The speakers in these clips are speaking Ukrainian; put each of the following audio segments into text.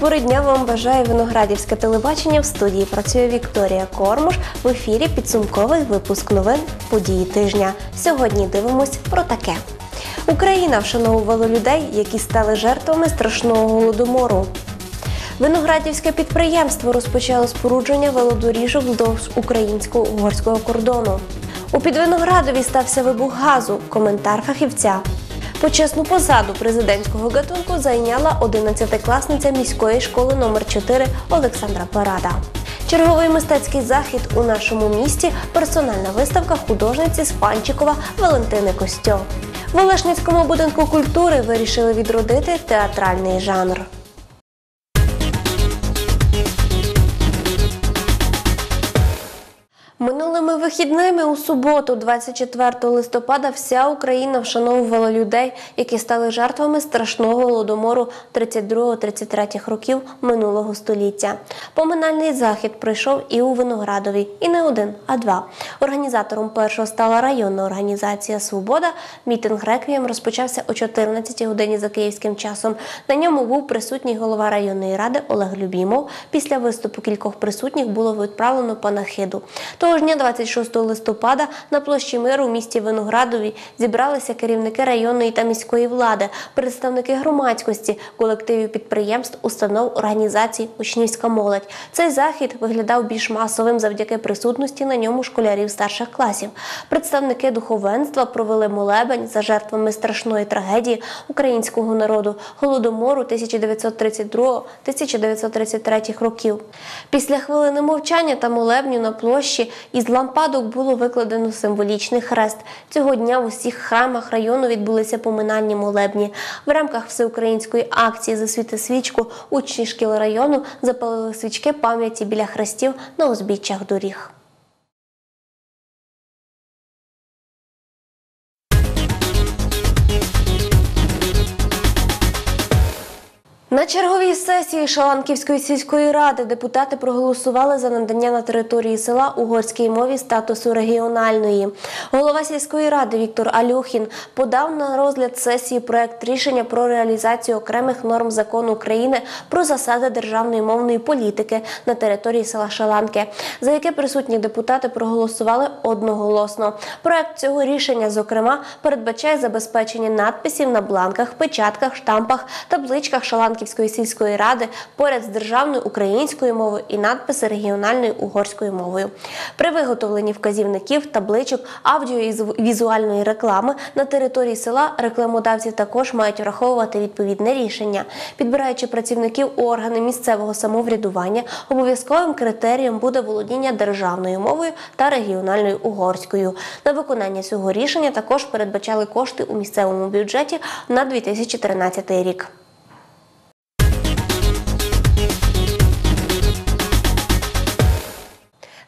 Пори дня вам бажає виноградівське телебачення. В студії працює Вікторія Кормуш. В ефірі підсумковий випуск новин події тижня. Сьогодні дивимось про таке. Україна вшановувала людей, які стали жертвами страшного голодомору. Виноградівське підприємство розпочало спорудження велодоріжок вздовж українсько-угорського кордону. У Підвиноградові стався вибух газу. Коментар фахівця. Почесну посаду президентського гатунку зайняла 11-класниця міської школи номер 4 Олександра Парада. Черговий мистецький захід у нашому місті персональна виставка художниці з Панчикова Валентини Костьо. В Олешницькому будинку культури вирішили відродити театральний жанр. Минулими вихідними у суботу, 24 листопада, вся Україна вшановувала людей, які стали жертвами страшного голодомору 32-33 років минулого століття. Поминальний захід пройшов і у Виноградові, і не один, а два. Організатором першого стала районна організація Свобода. Мітинг реквієм розпочався о 14 годині за київським часом. На ньому був присутній голова районної ради Олег Любімов. Після виступу кількох присутніх було відправлено панахиду. Того ж дня, 26 листопада, на площі миру в місті Виноградові зібралися керівники районної та міської влади, представники громадськості, колективів підприємств, установ, організацій, учнівська молодь. Цей захід виглядав більш масовим завдяки присутності на ньому школярів старших класів. Представники духовенства провели молебень за жертвами страшної трагедії українського народу голодомору 1932-1933 років. Після хвилини мовчання та молебню на площі із лампадок було викладено символічний хрест. Цього дня в усіх храмах району відбулися поминальні молебні. В рамках всеукраїнської акції «Засвіти свічку учні шкіл району запалили свічки пам'яті біля хрестів на узбіччях доріг. На черговій сесії Шаланківської сільської ради депутати проголосували за надання на території села угорській мові статусу регіональної. Голова сільської ради Віктор Алюхін подав на розгляд сесії проект рішення про реалізацію окремих норм закону України про засади державної мовної політики на території села Шаланки, за яке присутні депутати проголосували одноголосно. Проект цього рішення, зокрема, передбачає забезпечення надписів на бланках, печатках, штампах, табличках Шаланківської сільської ради поряд з державною українською мовою і надписи регіональною угорською мовою. При виготовленні вказівників, табличок, аудіовізуальної реклами на території села рекламодавці також мають враховувати відповідне рішення, підбираючи працівників у органи місцевого самоврядування, обов'язковим критерієм буде володіння державною мовою та регіональною угорською. На виконання цього рішення також передбачали кошти у місцевому бюджеті на 2013 рік.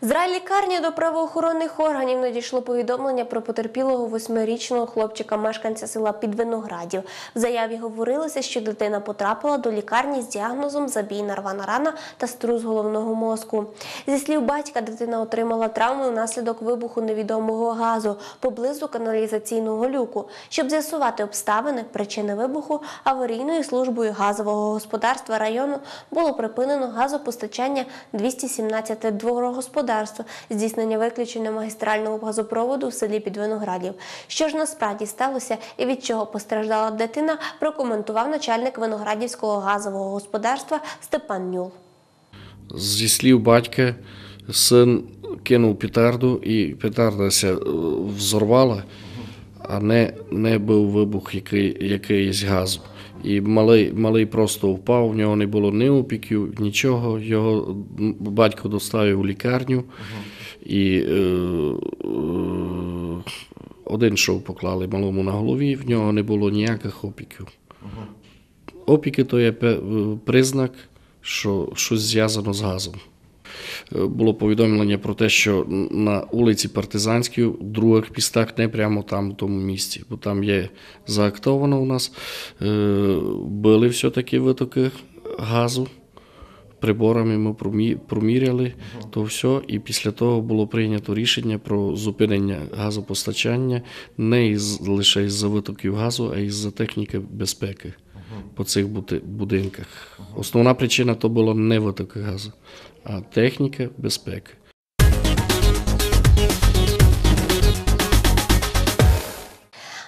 З райлікарні до правоохоронних органів надійшло повідомлення про потерпілого восьмирічного хлопчика-мешканця села Підвиноградів. В заяві говорилося, що дитина потрапила до лікарні з діагнозом забій нарвана рана та струс головного мозку. Зі слів батька, дитина отримала травму внаслідок вибуху невідомого газу поблизу каналізаційного люку. Щоб з'ясувати обставини, причини вибуху, аварійною службою газового господарства району було припинено газопостачання 217 дворогосподарств, здійснення виключення магістрального газопроводу в селі Підвиноградів. Що ж насправді сталося і від чого постраждала дитина, прокоментував начальник виноградівського газового господарства Степан Нюл. Зі слів батька, син кинув петарду, і петарда е, взорвала, а не, не був вибух який, якийсь газу. І малий, малий просто впав, в нього не було ні опіків, нічого. Його батько доставив у лікарню, і е, е, один шов поклали малому на голові, в нього не було ніяких опіків. Опіки то є признак, що щось зв'язано з газом. Е, Було повідомлення про те, що на вулиці Партизанській, в других пістах, не прямо там, в тому місці, бо там є заактовано у нас, е, були все-таки витоки газу. Приборами ми промі- проміряли то все, і після того було прийнято рішення про зупинення газопостачання не із, лише із-за витоків газу, а із-за техніки безпеки. по цих будинках. Основна причина то було не витоки газу, техніка безпеки. –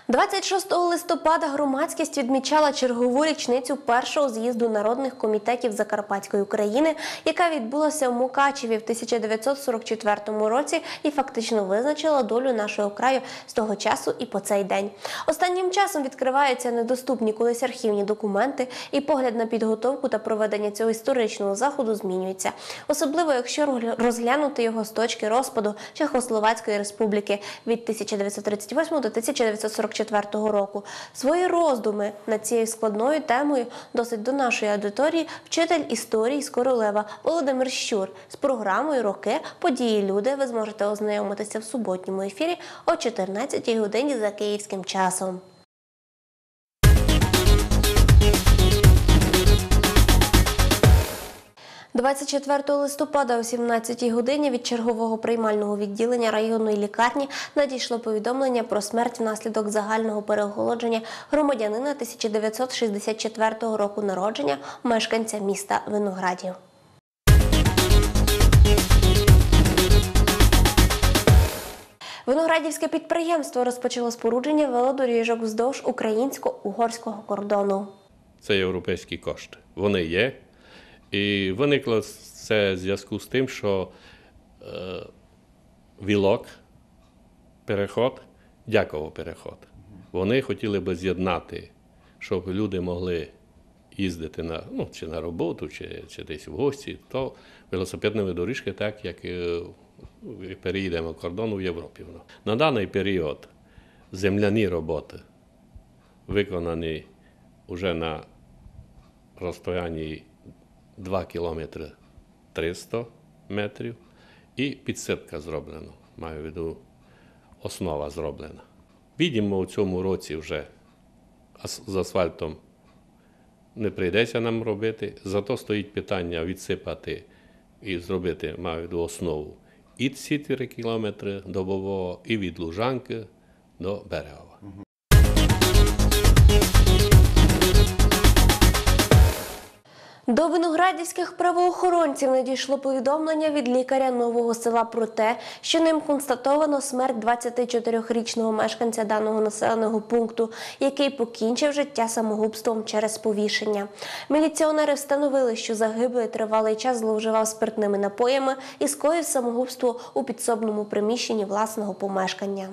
26 листопада громадськість відмічала чергову річницю першого з'їзду народних комітетів Закарпатської України, яка відбулася в Мукачеві в 1944 році і фактично визначила долю нашого краю з того часу і по цей день. Останнім часом відкриваються недоступні колись архівні документи, і погляд на підготовку та проведення цього історичного заходу змінюється, особливо якщо розглянути його з точки розпаду Чехословацької республіки від 1938 до 1944 року. Свої роздуми над цією складною темою досить до нашої аудиторії вчитель історії з Королева Володимир Щур з програмою Роки події люди ви зможете ознайомитися в суботньому ефірі о 14 годині за київським часом. – 24 листопада о 17 годині від чергового приймального відділення районної лікарні надійшло повідомлення про смерть внаслідок загального переголодження громадянина 1964 року народження, мешканця міста Виноградів. Виноградівське підприємство розпочало спорудження велодоріжок вздовж українсько-угорського кордону. Це європейські кошти. Вони є. І виникло це в зв'язку з тим, що е, вілок, переход, дяково переход. Вони хотіли би з'єднати, щоб люди могли їздити на, ну, чи на роботу, чи, чи десь в гості, то велосипедними доріжки, так як е, переїдемо кордон у Європі. На даний період земляні роботи виконані вже на розстоянні 2 кілометри 300 метрів, і підсипка зроблена. Маю в виду, основа зроблена. Відімо, у цьому році вже з асфальтом не прийдеться нам робити, зато стоїть питання відсипати і зробити, маю в виду, основу. І ці 4 кілометри добового, і від Лужанки до Берегова. До виноградівських правоохоронців надійшло повідомлення від лікаря нового села про те, що ним констатовано смерть 24-річного мешканця даного населеного пункту, який покінчив життя самогубством через повішення. Міліціонери встановили, що загиблий тривалий час зловживав спиртними напоями і скоїв самогубство у підсобному приміщенні власного помешкання.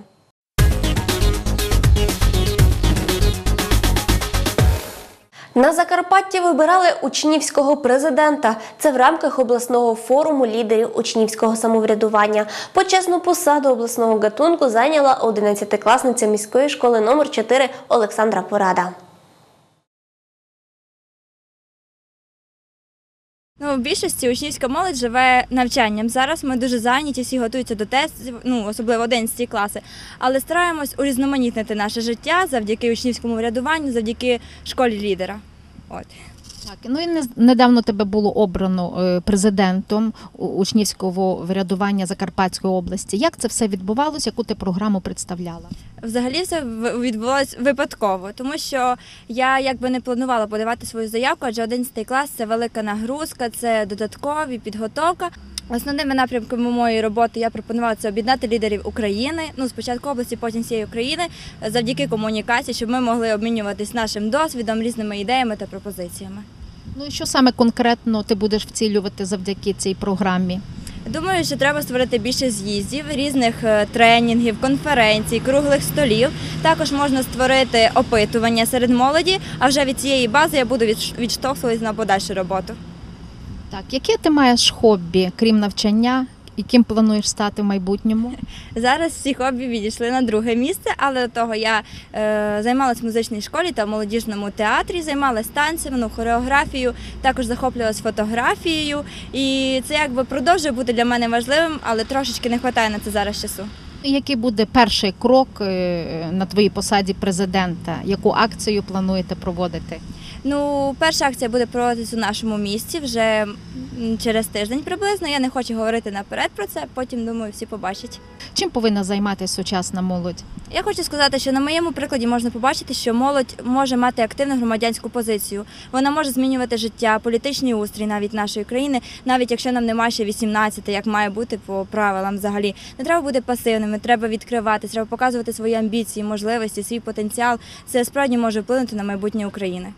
На Закарпатті вибирали учнівського президента. Це в рамках обласного форуму лідерів учнівського самоврядування. Почесну посаду обласного гатунку зайняла 11-класниця міської школи номер 4 Олександра Порада. В більшості учнівська молодь живе навчанням. Зараз ми дуже зайняті, всі готуються до тестів, ну особливо 11 класи. Але стараємось урізноманітнити наше життя завдяки учнівському врядуванню, завдяки школі лідера. От. Так, ну і не- недавно тебе було обрано е, президентом учнівського врядування Закарпатської області. Як це все відбувалося? Яку ти програму представляла? Взагалі все в- відбулось випадково, тому що я якби не планувала подавати свою заявку, адже 11 клас це велика нагрузка, це додаткові підготовка. Основними напрямками моєї роботи я пропонувала це об'єднати лідерів України, ну спочатку області, потім всієї України, завдяки комунікації, щоб ми могли обмінюватись нашим досвідом, різними ідеями та пропозиціями. Ну і що саме конкретно ти будеш вцілювати завдяки цій програмі? Думаю, що треба створити більше з'їздів, різних е, тренінгів, конференцій, круглих столів. Також можна створити опитування серед молоді, а вже від цієї бази я буду відш- відштовхуватись на подальшу роботу. Так, яке ти маєш хобі, крім навчання, яким плануєш стати в майбутньому? Зараз всі хобі відійшли на друге місце, але до того я е, займалась в музичній школі та в молодіжному театрі, займалась танцями, ну, хореографією, також захоплювалась фотографією. І це якби продовжує бути для мене важливим, але трошечки не вистачає на це зараз часу. Який буде перший крок е, на твоїй посаді президента? Яку акцію плануєте проводити? Ну, перша акція буде проводитися у нашому місті. Вже через тиждень приблизно. Я не хочу говорити наперед про це, потім думаю, всі побачать. Чим повинна займатися сучасна молодь? Я хочу сказати, що на моєму прикладі можна побачити, що молодь може мати активну громадянську позицію. Вона може змінювати життя, політичний устрій навіть нашої країни, навіть якщо нам немає ще 18, як має бути по правилам взагалі. Не треба бути пасивними, треба відкривати, треба показувати свої амбіції, можливості, свій потенціал. Це справді може вплинути на майбутнє України.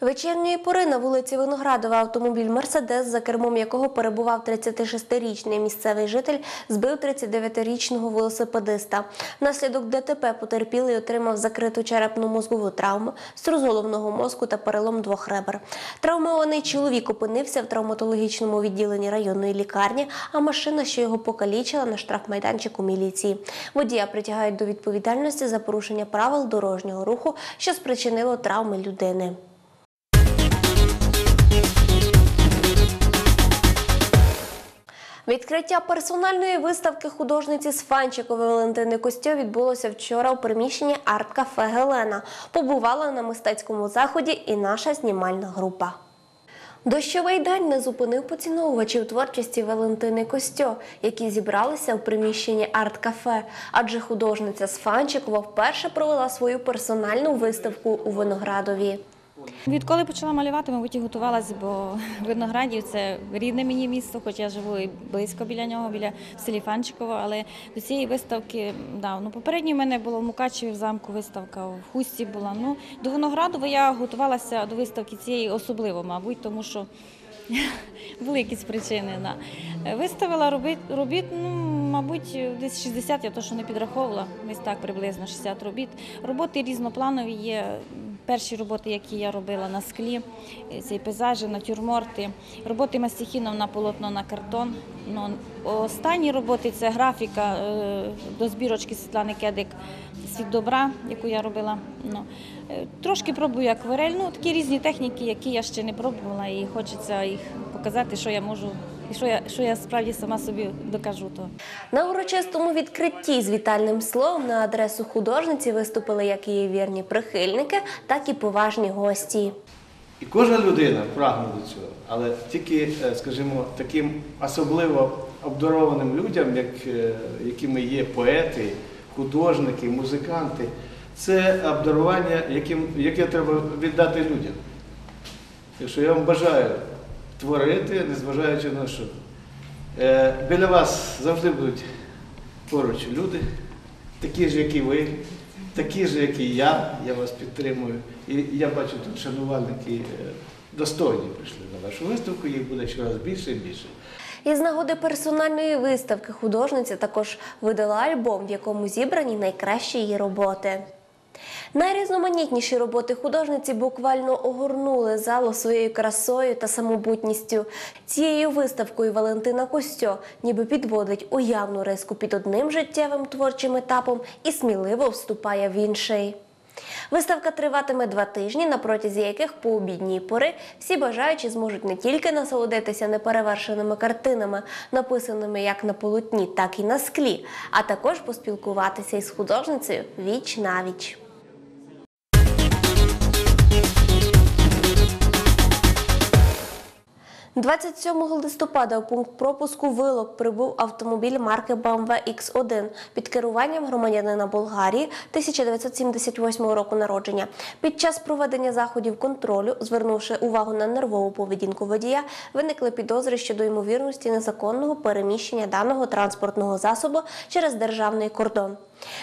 Вечірньої пори на вулиці Виноградова автомобіль Мерседес, за кермом якого перебував 36-річний місцевий житель, збив 39-річного велосипедиста. Внаслідок ДТП потерпілий отримав закриту черепно-мозгову травму, струс головного мозку та перелом двох ребер. Травмований чоловік опинився в травматологічному відділенні районної лікарні, а машина, що його покалічила, на штрафмайданчику міліції. Водія притягають до відповідальності за порушення правил дорожнього руху, що спричинило травми людини. Відкриття персональної виставки художниці з Фанчикової Валентини Костьо відбулося вчора у приміщенні арт-кафе Гелена. Побувала на мистецькому заході і наша знімальна група. Дощовий день не зупинив поціновувачів творчості Валентини Костьо, які зібралися в приміщенні арт-кафе, адже художниця з Фанчикова вперше провела свою персональну виставку у Виноградові. Відколи почала малювати, мабуть, і готувалась, бо Виноградів це рідне мені місто, хоч я живу і близько біля нього, біля селі Фанчиково. Але до цієї виставки, да, ну, попередньо в мене було в Мукачеві в замку виставка, в Хусті була. Ну, до Виноградова я готувалася до виставки цієї особливо, мабуть, тому що були якісь причини. Да. Виставила робіт, робіт, ну, мабуть, десь 60, я то, що не підраховувала, десь так приблизно 60 робіт. Роботи різнопланові є. Перші роботи, які я робила на склі, е, це і пейзажі, натюрморти, роботи мастихіном на полотно на картон. Ну, останні роботи це графіка е, до збірочки Світлани Кедик Світ добра, яку я робила. Ну, е, трошки пробую акварель, ну такі різні техніки, які я ще не пробувала, і хочеться їх показати, що я можу, і що я, що я справді сама собі докажу. То. На урочистому відкритті з вітальним словом на адресу художниці виступили як її вірні прихильники, так і поважні гості. І кожна людина прагне до цього, але тільки, е, скажімо, таким особливо обдарованим людям, як, е, якими є поети, художники, музиканти, це обдарування, яким, яке треба віддати людям. Так що я вам бажаю творити, незважаючи на що. Е, Біля вас завжди будуть поруч люди, такі ж, як і ви, такі ж, як і я, я вас підтримую. І я бачу тут шанувальники е, достойні прийшли на вашу виставку, їх буде щораз більше і більше. Із нагоди персональної виставки художниця також видала альбом, в якому зібрані найкращі її роботи. Найрізноманітніші роботи художниці буквально огорнули залу своєю красою та самобутністю. Цією виставкою Валентина Костьо ніби підводить уявну риску під одним життєвим творчим етапом і сміливо вступає в інший. Виставка триватиме два тижні, на протязі яких по обідній пори всі бажаючі зможуть не тільки насолодитися неперевершеними картинами, написаними як на полотні, так і на склі, а також поспілкуватися із художницею віч навіч. – 27 листопада у пункт пропуску Вилок прибув автомобіль марки BMW X1 під керуванням громадянина Болгарії 1978 року народження. Під час проведення заходів контролю, звернувши увагу на нервову поведінку водія, виникли підозри щодо ймовірності незаконного переміщення даного транспортного засобу через державний кордон.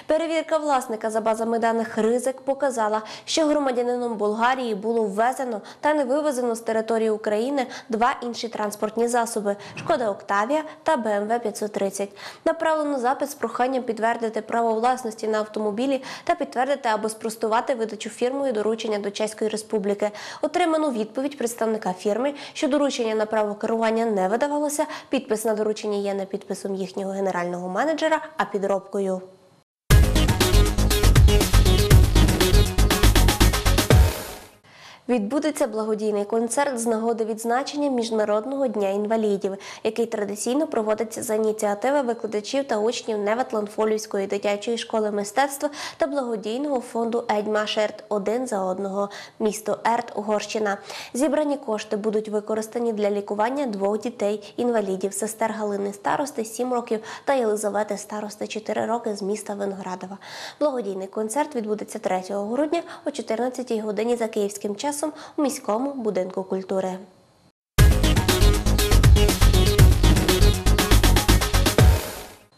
Перевірка власника за базами даних ризик показала, що громадянином Болгарії було ввезено та не вивезено з території України два інші транспортні засоби Шкода Октавія та БМВ 530. Направлено запит з проханням підтвердити право власності на автомобілі та підтвердити або спростувати видачу фірмою доручення до Чеської Республіки. Отриману відповідь представника фірми, що доручення на право керування не видавалося. Підпис на доручення є не підписом їхнього генерального менеджера, а підробкою. Відбудеться благодійний концерт з нагоди відзначення Міжнародного дня інвалідів, який традиційно проводиться за ініціативи викладачів та учнів Неветланфолівської дитячої школи мистецтва та благодійного фонду Едьмашерт один за одного місто Ерт Угорщина. Зібрані кошти будуть використані для лікування двох дітей інвалідів сестер Галини Старости 7 років та Єлизавети Старости 4 роки з міста Виноградова. Благодійний концерт відбудеться 3 грудня о 14 годині за київським часом у міському будинку культури.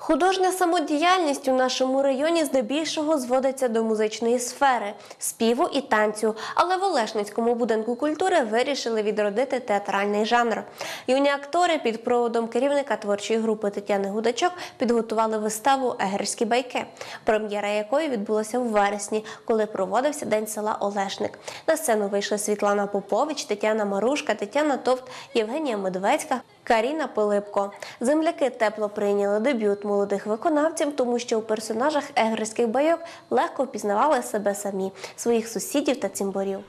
Художня самодіяльність у нашому районі здебільшого зводиться до музичної сфери, співу і танцю. Але в Олешницькому будинку культури вирішили відродити театральний жанр. Юні актори під проводом керівника творчої групи Тетяни Гудачок підготували виставу Егерські байки, прем'єра якої відбулася у вересні, коли проводився День села Олешник. На сцену вийшли Світлана Попович, Тетяна Марушка, Тетяна Товт, Євгенія Медведська, Каріна Пилипко. Земляки тепло прийняли дебют молодих виконавців, тому що у персонажах егерських байок легко впізнавали себе самі, своїх сусідів та цимборів.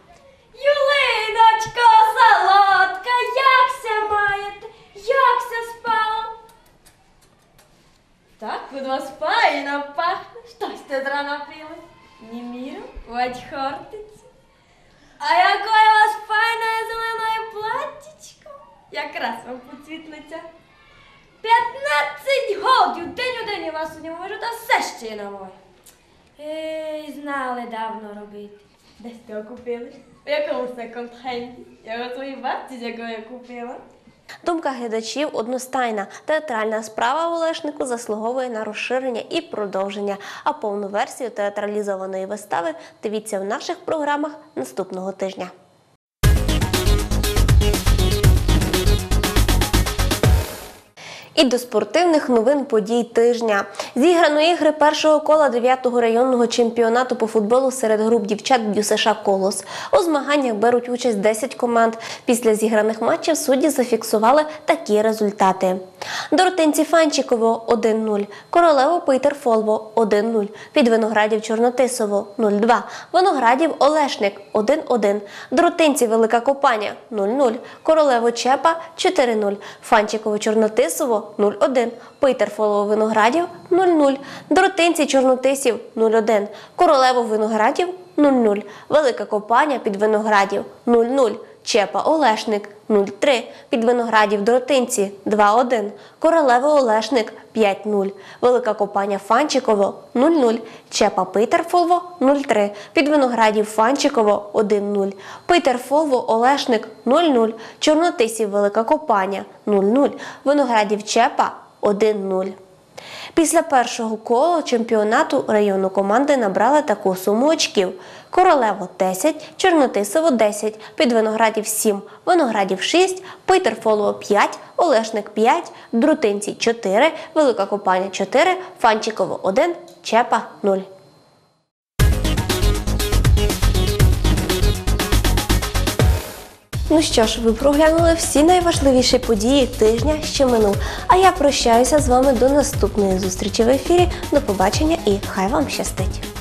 Юлиночко, солодка, якся маєте? Якся спала? Так, від вас файно пахне. Щось ти зрана пили? Ні міру, вать хортиці. А якое у вас файне зелене платтячко? Якраз вам поцвітлиться. П'ятнадцять годів, день у день вас у ньому вижу, та все ще є на мой. Ей, знали давно робити. Де сте його купили? В якому секонд-хенді? Я у своїй бабці, з якої я купила. Думка глядачів одностайна. Театральна справа в Олешнику заслуговує на розширення і продовження. А повну версію театралізованої вистави дивіться в наших програмах наступного тижня. І до спортивних новин подій тижня. Зіграно ігри першого кола 9-го районного чемпіонату по футболу серед груп дівчат ДЮСШ Колос. У змаганнях беруть участь 10 команд. Після зіграних матчів судді зафіксували такі результати. Доротинці Фанчиково 1-0, Королево Питер Фолво 1-0, Підвиноградів Чорнотисово 0-2, Виноградів Олешник 1-1, Дротинці Велика Копаня 0-0, Королево Чепа 4-0, Фанчиково Чорнотисово 0-1, Питер Фолово Виноградів 0-0, Дротинці Чорнотисів 0-1, Королево Виноградів 0-0, Велика Копаня під Виноградів 0-0, Чепа Олешник 0-3, під Виноградів Дротинці 2-1, Королево Олешник 5-0, Велика Копаня Фанчиково 0-0, Чепа Питер Фолво 0-3, під Виноградів Фанчиково 1-0, Питер Фолво Олешник 0-0, Чорнотисів Велика Копаня 0-0, Виноградів Чепа 1-0. Після першого кола чемпіонату району команди набрали таку суму очків: Королево 10, Чорнотисово 10, Підвиноградів 7, Виноградів 6, Питер Фолово 5, Олешник 5, Друтинці 4, Велика Копаня 4, Фанчиково 1, Чепа 0. Ну що ж, ви проглянули всі найважливіші події тижня, що минув. А я прощаюся з вами до наступної зустрічі в ефірі. До побачення і хай вам щастить!